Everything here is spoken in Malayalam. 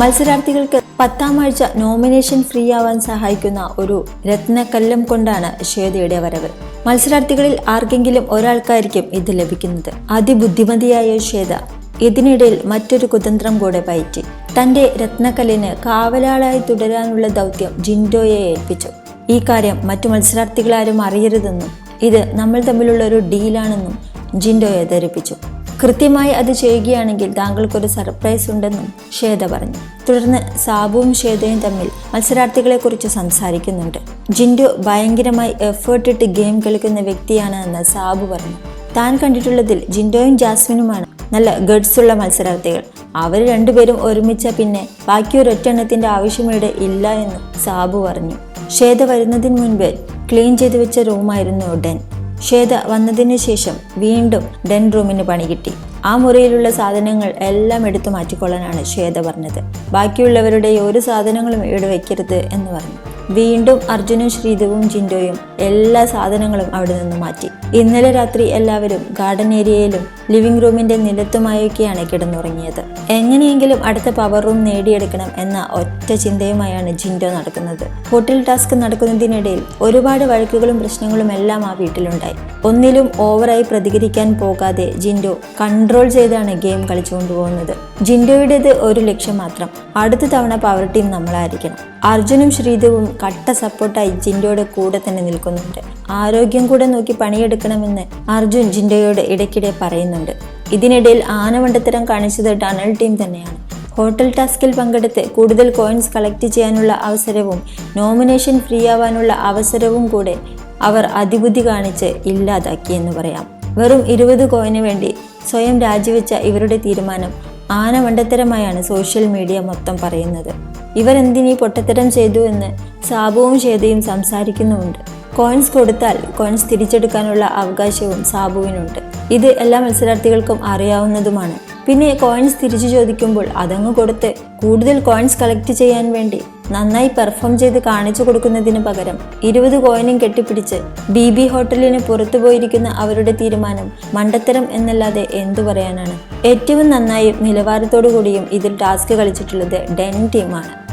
മത്സരാർത്ഥികൾക്ക് പത്താം ആഴ്ച നോമിനേഷൻ ഫ്രീ ആവാൻ സഹായിക്കുന്ന ഒരു രത്നക്കല്ലം കൊണ്ടാണ് ശ്വേതയുടെ വരവ്. മത്സരാർത്ഥികളിൽ ആർക്കെങ്കിലും ഒരാൾക്കായിരിക്കും ഇത് ലഭിക്കുന്നത്. അതിബുദ്ധിമതിയായ ശ്വേത ഇതിനിടയിൽ മറ്റൊരു കുതന്ത്രം കൂടെ പയറ്റി. തന്റെ രത്നക്കല്ലിന് കാവലാളായി തുടരാനുള്ള ദൗത്യം ജിൻഡോയെ ഏൽപ്പിച്ചു. ഈ കാര്യം മറ്റു മത്സരാർത്ഥികളാരും അറിയരുതെന്നും ഇത് നമ്മൾ തമ്മിലുള്ള ഒരു ഡീലാണെന്നും ജിൻഡോയെ ധരിപ്പിച്ചു. കൃത്യമായി അത് ചെയ്യുകയാണെങ്കിൽ താങ്കൾക്കൊരു സർപ്രൈസ് ഉണ്ടെന്നും ശ്വേത പറഞ്ഞു. തുടർന്ന് സാബുവും ശ്വേതയും തമ്മിൽ മത്സരാർത്ഥികളെക്കുറിച്ച് സംസാരിക്കുന്നുണ്ട്. ജിൻഡു ഭയങ്കരമായി എഫേർട്ട് ഇട്ട് ഗെയിം കളിക്കുന്ന വ്യക്തിയാണ് എന്ന് സാബു പറഞ്ഞു. താൻ കണ്ടിട്ടുള്ളതിൽ ജിൻഡോയും ജാസ്മിനുമാണ് നല്ല ഗഡ്സ് ഉള്ള മത്സരാർത്ഥികൾ. അവർ രണ്ടുപേരും ഒരുമിച്ച പിന്നെ ബാക്കി ഒരൊറ്റെണ്ണത്തിന്റെ ആവശ്യമിവിടെ ഇല്ല എന്നും സാബു പറഞ്ഞു. ശ്വേത വരുന്നതിന് മുൻപ് ക്ലീൻ ചെയ്തു വെച്ച റൂമായിരുന്നു ഡെൻ. ശ്വേത വന്നതിന് ശേഷം വീണ്ടും ഡെൻ റൂമിന് പണി കിട്ടി. ആ മുറിയിലുള്ള സാധനങ്ങൾ എല്ലാം എടുത്തു മാറ്റിക്കൊള്ളാനാണ് ശ്വേത പറഞ്ഞത്. ബാക്കിയുള്ളവരുടെ ഒരു സാധനങ്ങളും ഇവിടെ വെക്കരുത് എന്ന് പറഞ്ഞു. വീണ്ടും അർജുനും ശ്രീധുവും ജിൻഡോയും എല്ലാ സാധനങ്ങളും അവിടെ നിന്ന് മാറ്റി. ഇന്നലെ രാത്രി എല്ലാവരും ഗാർഡൻ ഏരിയയിലും ലിവിംഗ് റൂമിന്റെ നിലത്തുമായൊക്കെയാണ് കിടന്നുറങ്ങിയത്. എങ്ങനെയെങ്കിലും അടുത്ത പവർ റൂം നേടിയെടുക്കണം എന്ന ഒറ്റ ചിന്തയുമായാണ് ജിൻഡോ നടക്കുന്നത്. ഹോട്ടൽ ടാസ്ക് നടക്കുന്നതിനിടയിൽ ഒരുപാട് വഴക്കുകളും പ്രശ്നങ്ങളും എല്ലാം ആ വീട്ടിലുണ്ടായി. ഒന്നിലും ഓവറായി പ്രതികരിക്കാൻ പോകാതെ ജിൻഡോ കൺട്രോൾ ചെയ്താണ് ഗെയിം കളിച്ചുകൊണ്ടുപോകുന്നത്. ജിൻഡോയുടേത് ഒരു ലക്ഷ്യം മാത്രം. അടുത്ത തവണ പവർ ടീം നമ്മളായിരിക്കണം. അർജുനും ശ്രീധുവും കട്ട സപ്പോർട്ടായി ജിൻഡോയുടെ കൂടെ തന്നെ നിൽക്കുന്നുണ്ട്. ആരോഗ്യം കൂടെ നോക്കി പണിയെടുക്കണമെന്ന് അർജുൻ ജിൻഡോയോട് ഇടയ്ക്കിടെ പറയുന്നുണ്ട് ഇതിനിടയിൽ ആനവണ്ടത്തരം കാണിച്ചത് ടണൽ ടീം തന്നെയാണ്. ഹോട്ടൽ ടാസ്കിൽ പങ്കെടുത്ത് കൂടുതൽ കോയിൻസ് കളക്ട് ചെയ്യാനുള്ള അവസരവും നോമിനേഷൻ ഫ്രീ ആവാനുള്ള അവസരവും കൂടെ അവർ അതിബുദ്ധി കാണിച്ച് ഇല്ലാതാക്കിയെന്ന് പറയാം. വെറും ഇരുപത് കോയിന് വേണ്ടി സ്വയം രാജിവെച്ച ഇവരുടെ തീരുമാനം ആനമണ്ടത്തരമായാണ് സോഷ്യൽ മീഡിയ മൊത്തം പറയുന്നത്. ഇവരെന്തിനീ പൊട്ടത്തരം ചെയ്തു എന്ന് സാബുവും ചെയ്തയും സംസാരിക്കുന്നുമുണ്ട്. കോയിൻസ് കൊടുത്താൽ കോയിൻസ് തിരിച്ചെടുക്കാനുള്ള അവകാശവും സാബുവിനുണ്ട്. ഇത് എല്ലാ മത്സരാർത്ഥികൾക്കും അറിയാവുന്നതുമാണ്. പിന്നെ കോയിൻസ് തിരിച്ചു ചോദിക്കുമ്പോൾ അതങ്ങ് കൊടുത്ത് കൂടുതൽ കോയിൻസ് കളക്ട് ചെയ്യാൻ വേണ്ടി നന്നായി പെർഫോം ചെയ്ത് കാണിച്ചു കൊടുക്കുന്നതിന് പകരം ഇരുപത് കോയിനും കെട്ടിപ്പിടിച്ച് ബി ബി ഹോട്ടലിന് പുറത്തു പോയിരിക്കുന്ന അവരുടെ തീരുമാനം മണ്ടത്തരം എന്നല്ലാതെ എന്തു പറയാനാണ്? ഏറ്റവും നന്നായും നിലവാരത്തോടു കൂടിയും ഇതിൽ ടാസ്ക് കളിച്ചിട്ടുള്ളത് ഡെൻ ടീമാണ്.